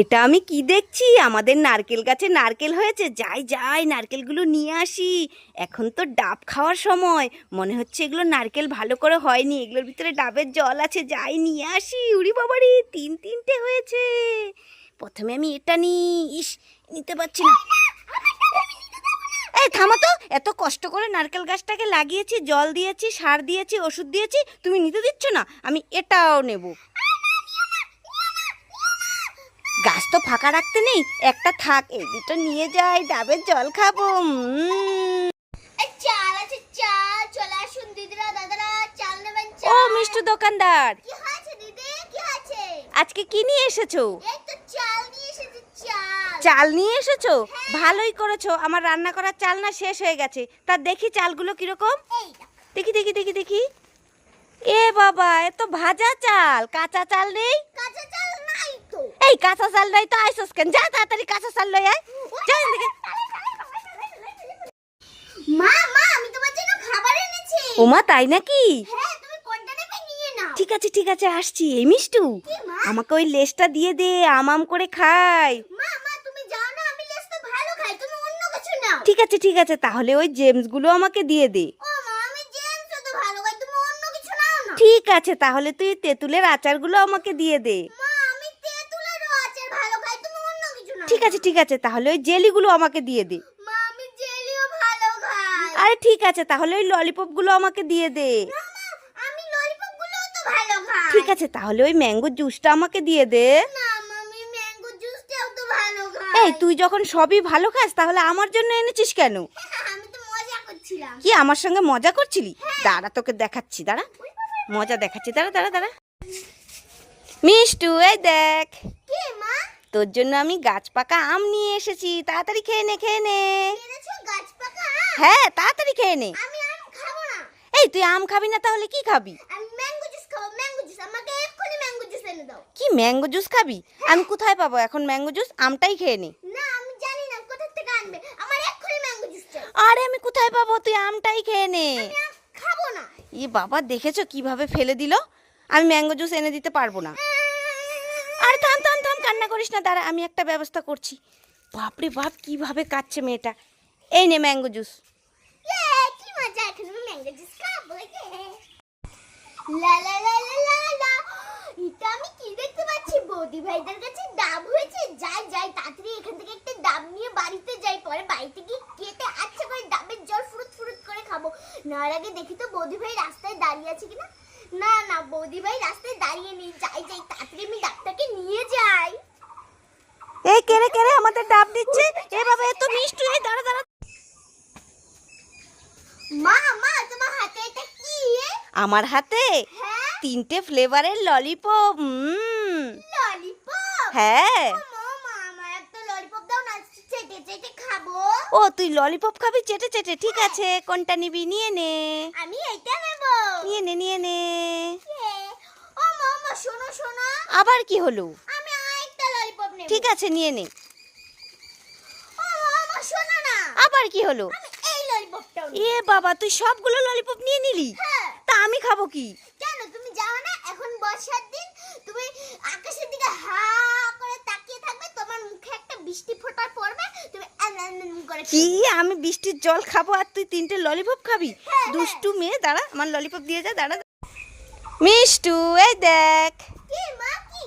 এটা আমি কি দেখছি? আমাদের নারকেল গাছে নারকেল হয়েছে। যাই যাই, নারকেলগুলো নিয়ে আসি। এখন তো ডাব খাওয়ার সময়। মনে হচ্ছে এগুলো নারকেল ভালো করে হয়নি। এগুলোর ভিতরে ডাবের জল আছে। যাই, নিয়ে আসি। উড়ি বাবারি, তিন, তিনটে হয়েছে। প্রথমে আমি এটা নিই। ইস, নিতে পারছি না। এই, থামো তো। এত কষ্ট করে নারকেল গাছটাকে লাগিয়েছি, জল দিয়েছি, সার দিয়েছি, ওষুধ দিয়েছি। তুমি নিতে দিচ্ছ না? আমি এটাও নেব। গাছ তো ফাঁকা রাখতে নেই একটা থাক এই দুটো নিয়ে যাই ডাবের জল খাব চাল আছে চাল চলে আসুন দিদিরা দাদারা চাল নেবেন ও মিষ্টু দোকানদার। কি হয়েছে দিদি? কি আছে আজকে কি নিয়ে এসেছ? এই তো চাল নিয়ে এসেছি চাল। চাল নিয়ে এসেছ? ভালোই করেছ আমার রান্না করার চাল না শেষ হয়ে গেছে। তা দেখি চালগুলো কীরকম? দেখি দেখি দেখি দেখি। এ বাবা এ তো ভাজা চাল কাঁচা চাল নেই? কাঁচা এই কাঁচা চাল নাই তো আইসস কেন? যা তাড়াতাড়ি কাঁচা চাল লই আয়। যা এদিকে। মা মা আমি তোমার জন্য খাবার এনেছি। ওমা তাই নাকি? হ্যাঁ তুমি কোনটা নেবে নিয়ে নাও। ঠিক আছে ঠিক আছে আসছি। এই মিষ্টু আমাকে ওই লেসটা দিয়ে দে আম আম করে খাই। মা মা তুমি জানো না আমি লেস ভালো খাই তুমি অন্য কিছু নাও। ঠিক আছে ঠিক আছে তাহলে ওই জেমসগুলো আমাকে দিয়ে দে। জেমস ঠিক আছে তাহলে তুই তেঁতুলের আচারগুলো আমাকে দিয়ে দে মা আমি তেঁতুলেরও আচার ভালো খাই তুমি অন্য কিছু নাও ঠিক আছে ঠিক আছে তাহলে ওই জেলিগুলো আমাকে দিয়ে দে। আরে ঠিক আছে তাহলে ওই ললিপপগুলো আমাকে দিয়ে দে। ঠিক আছে তাহলে ওই ম্যাঙ্গো জুসটা আমাকে দিয়ে দে। এই তুই যখন সবই ভালো খাস তাহলে আমার জন্য এনেছিস কেন? কি আমার সঙ্গে মজা করছিলি? দাঁড়া তোকে দেখাচ্ছি দাঁড়া। মজা দেখাচ্ছি দাঁড়া দাঁড়া দাঁড়া। মিষ্টু এই দেখ। তোর জন্য আমি গাছ পাকা আম নিয়ে এসেছি। তাড়াতাড়ি খেয়ে নে খেয়ে নে? হ্যাঁ তাড়াতাড়ি খেয়ে নে। এই তুই আম খাবি না তাহলে কি খাবি? কি ম্যাঙ্গো জুস খাবি? আমি কোথায় পাবো এখন ম্যাঙ্গো জুস? আমটাই খেয়ে নে। আরে আমি কোথায় পাবো? তুই আমটাই খেয়ে না। ই বাবা দেখেছ কীভাবে ফেলে দিল? আমি ম্যাঙ্গো জুস এনে দিতে পারব না। আরে থাম থাম থাম, কান্না করিস না, দাঁড়া, আমি একটা ব্যবস্থা করছি। বাপরে বাপ, কীভাবে কাচ্ছে মেয়েটা। এই নে ম্যাঙ্গো জুস। ইয়ে ইয়ে। লা লা এটা আমি কি দেখতে পাচ্ছি? কাছে ডাব হয়েছে। যাই যাই, তাড়াতাড়ি এখান থেকে একটা ডাব নিয়ে বাড়িতে যাই। পরে বাড়িতে গিয়ে কেটে আচ্ছা করে ডাবের জল করে খাব। আগে দেখি তো বৌদি ভাই রাস্তায় দাঁড়িয়ে আছে কিনা। না না বৌদি ভাই রাস্তায় দাঁড়িয়ে নেই। যাই যাই তাড়াতাড়ি আমি ডাবটাকে নিয়ে যাই। এই কেড়ে কেড়ে আমাদের ডাব দিচ্ছে? এ বাবা এত মিষ্টি এই দাঁড়া দাঁড়া। মা মা তোমার হাতে এটা কি? আমার হাতে হ্যাঁ? তিনটে ফ্লেভারের ললিপপ ললিপপ হ্যাঁ মা আমার একটা ললিপপ দাও না চেটে চেটে খাব। ও তুই ললিপপ খাবি? চেটে চেটে ঠিক আছে। কোনটা নিবি? নিয়ে নে। আমি এইটা নেব। নিয়ে নে নিয়ে নে। ও মামা শোনো শোনো। আবার কি হলো? আমি আরেকটা ললিপপ নেব। ঠিক আছে নিয়ে নে। ও মামা শোনো না। আবার কি হলো? আমি এই ললিপপটাও এ বাবা তুই সবগুলো ললিপপ নিয়ে নিলি? হ্যাঁ। তা আমি খাব কি? কেন তুমি জানো না এখন বর্ষার দিন তুমি আকাশের দিকে হা করে তাকিয়ে থাকবে তোমার মুখে একটা বৃষ্টি ফোঁটা পড়বে তুমি আম আম আম করে কি? আমি বৃষ্টির জল খাব আর তুই তিনটে ললিপপ খাবি? হ্যাঁ, দুষ্টু মেয়ে দাঁড়া আমার ললিপপ দিয়ে যা দাঁড়া। মিষ্টু এই দেখ। কি মা কি?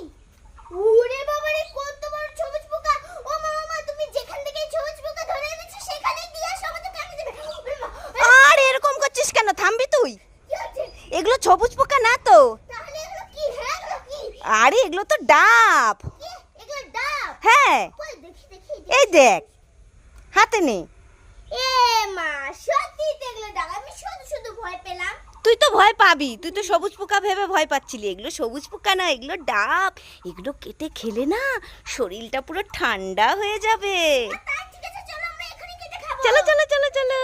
ওরে বাবা রে কত বড় সবুজ পোকা। ও মা মা তুমি যেখান থেকে সবুজ পোকা ধরে এনেছো সেখানে দিয়ে আসো আমাদের দেবে। ওরে মা, এ, আর এরকম করছিস কেন? থামবি তুই? এগুলো সবুজ পোকা না তো? হ্যাঁ আরে এগুলো তো ডাব। হ্যাঁ। এই দেখ। হাতে নে এ মা সত্যি দেখলে দাগ আমি শুধু শুধু ভয় পেলাম। তুই তো ভয় পাবি তুই তো সবুজ পোকা ভেবে ভয় পাচ্ছিলি। এগুলো সবুজ পোকা না এগুলো ডাব। এগুলো কেটে খেলে না শরীরটা পুরো ঠান্ডা হয়ে যাবে। চলো চলো চলো চলো।